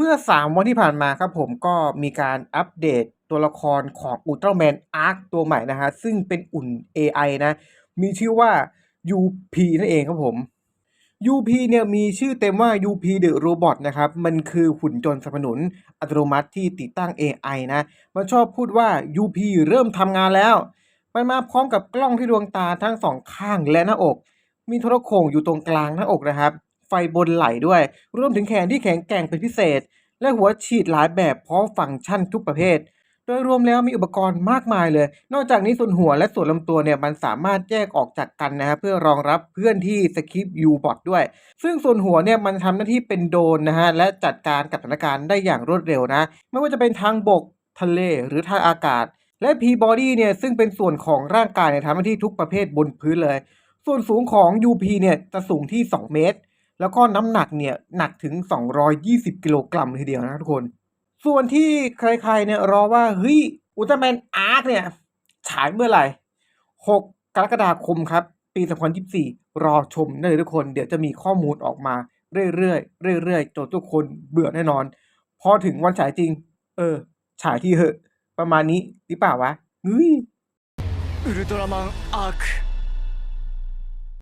เมื่อ 3 วันที่ผ่านมาครับผมก็มีการอัปเดตตัวละครของ Ultraman Arc ตัวใหม่นะฮะซึ่งเป็นอุ่น AI นะ มีชื่อว่า UP นั่นเองครับผม UP เนี่ยมีชื่อเต็มว่า UP The Robot นะครับ มันคือหุ่นยนต์สนับสนุนอัตโนมัติที่ติดตั้ง AI นะ มันชอบพูดว่า UP เริ่มทำงานแล้ว มันมาพร้อมกับกล้องที่ดวงตาทั้งสองข้างและหน้าอก มีโทรโข่งอยู่ตรงกลางหน้าอกนะครับ ไฟบนไหลด้วย รวมถึงแขนที่แข็งแกร่งเป็นพิเศษ และหัวฉีดหลายแบบพร้อมฟังก์ชันทุกประเภท โดยรวมแล้วมีอุปกรณ์มากมายเลย นอกจากนี้ส่วนหัวและส่วนลำตัวเนี่ยมันสามารถแยกออกจากกันนะครับเพื่อรองรับเพื่อนที่สคริปต์ยูบอทด้วย ซึ่งส่วนหัวเนี่ยมันทำหน้าที่เป็นโดรนนะฮะและจัดการกับสถานการณ์ได้อย่างรวดเร็วนะ ไม่ว่าจะเป็นทางบกทะเลหรือทางอากาศ และ P-body เนี่ยซึ่งเป็นส่วนของร่างกายเนี่ยทำหน้าที่ทุกประเภทบนพื้นเลย ส่วนสูงของ UP เนี่ยจะสูงที่ 2 เมตร แล้วก็น้ำหนักเนี่ยหนักถึง 220 กิโลกรัมทีเดียวนะทุกคน ส่วนที่ใครๆเนี่ยรอว่าเฮ้ยอุลตร้าแมนอาร์คเนี่ยฉายเมื่อไหร่ 6 กรกฎาคมครับ ปี 2024 รอชมได้เลยทุกคน เดี๋ยวจะมีข้อมูลออกมาเรื่อยๆเรื่อยๆจนทุกคนเบื่อแน่นอน พอถึงวันฉายจริง เออ ฉายที่เหอะ ประมาณนี้หรือเปล่าวะเฮ้ยอุลตร้าแมนอาร์ค